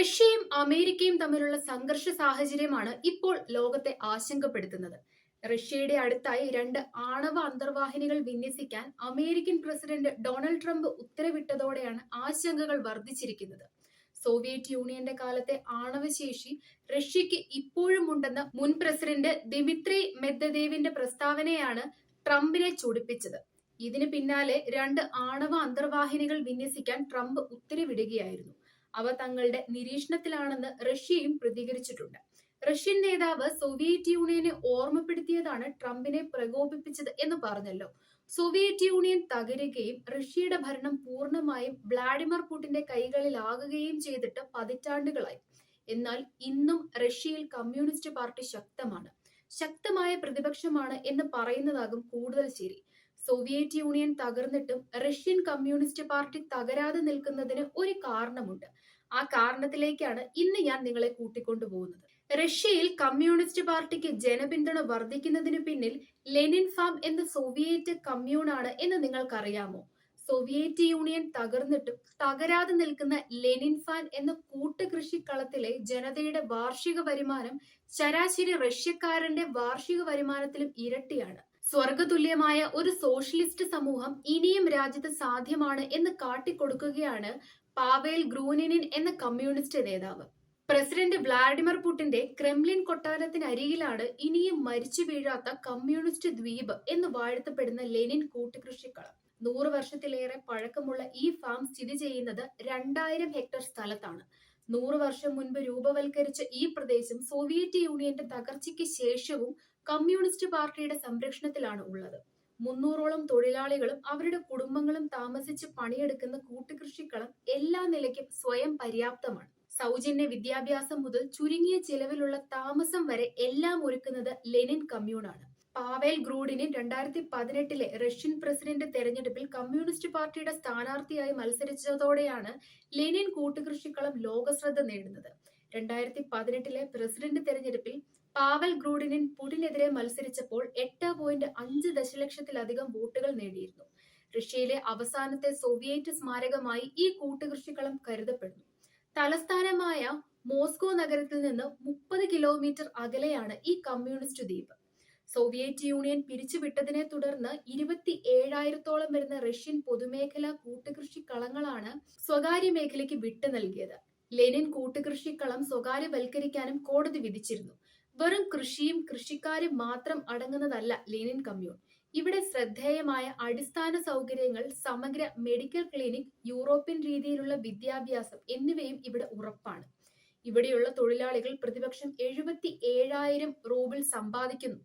റഷ്യയും അമേരിക്കയും തമ്മിലുള്ള സംഘർഷ സാഹചര്യമാണ് ഇപ്പോൾ ലോകത്തെ ആശങ്കപ്പെടുത്തുന്നത്. റഷ്യയുടെ അടുത്തായി രണ്ട് ആണവ അന്തർവാഹിനികൾ വിന്യസിക്കാൻ അമേരിക്കൻ പ്രസിഡന്റ് ഡൊണാൾഡ് ട്രംപ് ഉത്തരവിട്ടതോടെയാണ് ആശങ്കകൾ വർദ്ധിച്ചിരിക്കുന്നത്. സോവിയറ്റ് യൂണിയന്റെ കാലത്തെ ആണവശേഷി റഷ്യക്ക് ഇപ്പോഴും ഉണ്ടെന്ന മുൻ പ്രസിഡന്റ് ദിമിത്രി മെദ്ദദേവിന്റെ പ്രസ്താവനയാണ് ട്രംപിനെ ചൊടിപ്പിച്ചത്. ഇതിന് പിന്നാലെ രണ്ട് ആണവ അന്തർവാഹിനികൾ വിന്യസിക്കാൻ ട്രംപ് ഉത്തരവിടുകയായിരുന്നു. അവ തങ്ങളുടെ നിരീക്ഷണത്തിലാണെന്ന് റഷ്യയും പ്രതികരിച്ചിട്ടുണ്ട്. റഷ്യൻ നേതാവ് സോവിയറ്റ് യൂണിയനെ ഓർമ്മപ്പെടുത്തിയതാണ് ട്രംപിനെ പ്രകോപിപ്പിച്ചത് എന്ന് പറഞ്ഞല്ലോ. സോവിയറ്റ് യൂണിയൻ തകരുകയും റഷ്യയുടെ ഭരണം പൂർണമായും വ്ളാഡിമിർ പുടിന്റെ കൈകളിലാകുകയും ചെയ്തിട്ട് പതിറ്റാണ്ടുകളായി. എന്നാൽ ഇന്നും റഷ്യയിൽ കമ്മ്യൂണിസ്റ്റ് പാർട്ടി ശക്തമാണ്. ശക്തമായ പ്രതിപക്ഷമാണ് എന്ന് പറയുന്നതാകും കൂടുതൽ ശരി. സോവിയറ്റ് യൂണിയൻ തകർന്നിട്ടും റഷ്യൻ കമ്മ്യൂണിസ്റ്റ് പാർട്ടി തകരാതെ നിൽക്കുന്നതിന് ഒരു കാരണമുണ്ട്. ആ കാരണത്തിലേക്കാണ് ഇന്ന് ഞാൻ നിങ്ങളെ കൂട്ടിക്കൊണ്ടുപോകുന്നത് റഷ്യയിൽ കമ്മ്യൂണിസ്റ്റ് പാർട്ടിക്ക് ജനപിന്തുണ വർദ്ധിക്കുന്നതിന് പിന്നിൽ ലെനിൻ ഫാം എന്ന സോവിയറ്റ് കമ്മ്യൂണാണ് എന്ന് നിങ്ങൾക്കറിയാമോ? സോവിയറ്റ് യൂണിയൻ തകർന്നിട്ടും തകരാതെ നിൽക്കുന്ന ലെനിൻ ഫാൻ എന്ന കൂട്ടുകൃഷിക്കളത്തിലെ ജനതയുടെ വാർഷിക വരുമാനം ശരാശരി റഷ്യക്കാരന്റെ വാർഷിക വരുമാനത്തിലും ഇരട്ടിയാണ്. സ്വർഗതുല്യമായ ഒരു സോഷ്യലിസ്റ്റ് സമൂഹം ഇനിയും രാജ്യത്ത് സാധ്യമാണ് എന്ന് കാട്ടിക്കൊടുക്കുകയാണ് പാവേൽ ഗ്രൂനിനിൻ എന്ന കമ്മ്യൂണിസ്റ്റ് നേതാവ്. പ്രസിഡന്റ് വ്ളാഡിമിർ പുടിന്റെ ക്രെംലിൻ കൊട്ടാരത്തിനരികിലാണ് ഇനിയും മരിച്ചു വീഴാത്ത കമ്മ്യൂണിസ്റ്റ് ദ്വീപ് എന്ന് വാഴ്ത്തപ്പെടുന്ന ലെനിൻ കൂട്ടുകൃഷിക്കളം. നൂറ് വർഷത്തിലേറെ പഴക്കമുള്ള ഈ ഫാം സ്ഥിതി ചെയ്യുന്നത് രണ്ടായിരം ഹെക്ടർ സ്ഥലത്താണ്. നൂറ് വർഷം മുൻപ് രൂപവൽക്കരിച്ച ഈ പ്രദേശം സോവിയറ്റ് യൂണിയന്റെ തകർച്ചയ്ക്ക് ശേഷവും കമ്മ്യൂണിസ്റ്റ് പാർട്ടിയുടെ സംരക്ഷണത്തിലാണ് ഉള്ളത്. മുന്നൂറോളം തൊഴിലാളികളും അവരുടെ കുടുംബങ്ങളും താമസിച്ച് പണിയെടുക്കുന്ന കൂട്ടുകൃഷിക്കളം എല്ലാ നിലയ്ക്കും സ്വയം പര്യാപ്തമാണ്. സൗജന്യ വിദ്യാഭ്യാസം മുതൽ ചുരുങ്ങിയ ചിലവിലുള്ള താമസം വരെ എല്ലാം ഒരുക്കുന്നത് ലെനിൻ കമ്മ്യൂണാണ്. പാവേൽ ഗ്രൂഡിനെ രണ്ടായിരത്തി പതിനെട്ടിലെ റഷ്യൻ പ്രസിഡന്റ് തെരഞ്ഞെടുപ്പിൽ കമ്മ്യൂണിസ്റ്റ് പാർട്ടിയുടെ സ്ഥാനാർത്ഥിയായി മത്സരിച്ചതോടെയാണ് ലെനിൻ കൂട്ടുകൃഷിക്കളം ലോകശ്രദ്ധ നേടുന്നത്. രണ്ടായിരത്തി പതിനെട്ടിലെ പ്രസിഡന്റ് തെരഞ്ഞെടുപ്പിൽ പാവൽ ഗ്രൂഡിനിൻ പുടിനെതിരെ മത്സരിച്ചപ്പോൾ എട്ട് പോയിന്റ് അഞ്ച് ദശലക്ഷത്തിലധികം വോട്ടുകൾ നേടിയിരുന്നു. റഷ്യയിലെ അവസാനത്തെ സോവിയറ്റ് സ്മാരകമായി ഈ കൂട്ടുകൃഷിക്കളം കരുതപ്പെടുന്നു. തലസ്ഥാനമായ മോസ്കോ നഗരത്തിൽ നിന്ന് മുപ്പത് കിലോമീറ്റർ അകലെയാണ് ഈ കമ്മ്യൂണിസ്റ്റ് ദ്വീപ്. സോവിയറ്റ് യൂണിയൻ പിരിച്ചുവിട്ടതിനെ തുടർന്ന് ഇരുപത്തി ഏഴായിരത്തോളം വരുന്ന റഷ്യൻ പൊതുമേഖലാ കൂട്ടുകൃഷി കളങ്ങളാണ് സ്വകാര്യ മേഖലയ്ക്ക് വിട്ടു നൽകിയത്. ലെനിൻ കൂട്ടുകൃഷിക്കളം സ്വകാര്യവൽക്കരിക്കാനും കോടതി വിധിച്ചിരുന്നു. വെറും കൃഷിയും കൃഷിക്കാരും മാത്രം അടങ്ങുന്നതല്ല ലെനിൻ കമ്മ്യൂൺ. ഇവിടെ ശ്രദ്ധേയമായ അടിസ്ഥാന സൗകര്യങ്ങൾ സമഗ്ര മെഡിക്കൽ ക്ലിനിക് യൂറോപ്യൻ രീതിയിലുള്ള വിദ്യാഭ്യാസം എന്നിവയും ഇവിടെ ഉറപ്പാണ്. ഇവിടെയുള്ള തൊഴിലാളികൾ പ്രതിപക്ഷം എഴുപത്തി ഏഴായിരം റൂബിൾ സമ്പാദിക്കുന്നു.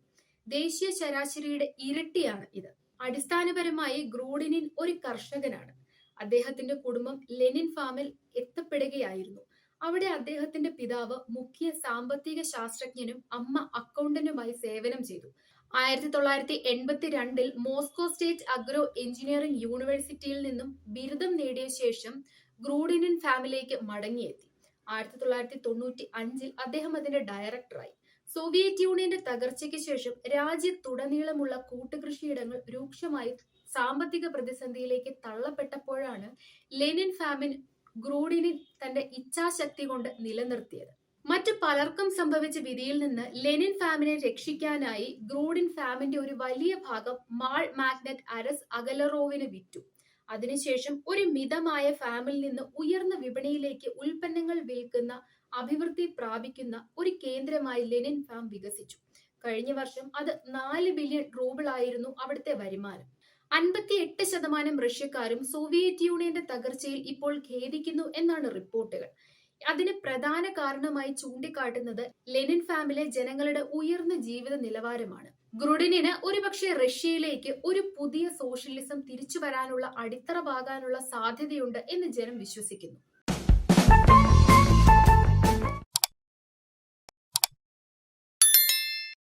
ദേശീയ ശരാശരിയുടെ ഇരട്ടിയാണ് ഇത്. അടിസ്ഥാനപരമായി ഗ്രൂഡിനിൻ ഒരു കർഷകനാണ്. അദ്ദേഹത്തിന്റെ കുടുംബം ലെനിൻ ഫാമിൽ എത്തപ്പെടുകയായിരുന്നു. അവിടെ അദ്ദേഹത്തിന്റെ പിതാവ് മുഖ്യ സാമ്പത്തിക ശാസ്ത്രജ്ഞനും അമ്മ അക്കൗണ്ടന്റുമായി സേവനം ചെയ്തു. ആയിരത്തി തൊള്ളായിരത്തി എൺപത്തി രണ്ടിൽ മോസ്കോ സ്റ്റേറ്റ് അഗ്രോ എഞ്ചിനീയറിംഗ് യൂണിവേഴ്സിറ്റിയിൽ നിന്നും ബിരുദം നേടിയ ശേഷം ഗ്രൂഡിനൻ ഫാമിലിക്ക് മടങ്ങിയെത്തി. ആയിരത്തി തൊള്ളായിരത്തി തൊണ്ണൂറ്റി അഞ്ചിൽ അദ്ദേഹം അതിന്റെ ഡയറക്ടറായി. സോവിയറ്റ് യൂണിയന്റെ തകർച്ചയ്ക്ക് ശേഷം രാജ്യത്തുടനീളമുള്ള കൂട്ടുകൃഷിയിടങ്ങൾ രൂക്ഷമായി സാമ്പത്തിക പ്രതിസന്ധിയിലേക്ക് തള്ളപ്പെട്ടപ്പോഴാണ് ലെനിൻ ഫാമിൻ ഗ്രൂഡിനിൻ തന്റെ ഇച്ഛാശക്തി കൊണ്ട് നിലനിർത്തിയത്. മറ്റു പലർക്കും സംഭവിച്ച വിധിയിൽ നിന്ന് ലെനിൻ ഫാമിനെ രക്ഷിക്കാനായി ഗ്രൂഡിൻ ഫാമിന്റെ ഒരു വലിയ ഭാഗം മാൾ മാഗ്നറ്റ് അരസ് അഗലറോവിന് വിറ്റു. അതിനുശേഷം ഒരു മിതമായ ഫാമിൽ നിന്ന് ഉയർന്ന വിപണിയിലേക്ക് ഉൽപ്പന്നങ്ങൾ വിൽക്കുന്ന അഭിവൃദ്ധി പ്രാപിക്കുന്ന ഒരു കേന്ദ്രമായി ലെനിൻ ഫാം വികസിച്ചു. കഴിഞ്ഞ വർഷം അത് നാല് ബില്യൺ റൂബിൾ ആയിരുന്നു അവിടുത്തെ വരുമാനം. അൻപത്തി എട്ട് ശതമാനം റഷ്യക്കാരും സോവിയറ്റ് യൂണിയന്റെ തകർച്ചയിൽ ഇപ്പോൾ ഖേദിക്കുന്നു എന്നാണ് റിപ്പോർട്ടുകൾ. അതിന് പ്രധാന കാരണമായി ചൂണ്ടിക്കാട്ടുന്നത് ലെനിൻ ഫാമിലെ ജനങ്ങളുടെ ഉയർന്ന ജീവിത നിലവാരമാണ്. ഗ്രുഡിനിന് ഒരുപക്ഷെ റഷ്യയിലേക്ക് ഒരു പുതിയ സോഷ്യലിസം തിരിച്ചു വരാനുള്ള അടിത്തറ പാകാനുള്ള സാധ്യതയുണ്ട് എന്ന് ജനം വിശ്വസിക്കുന്നു.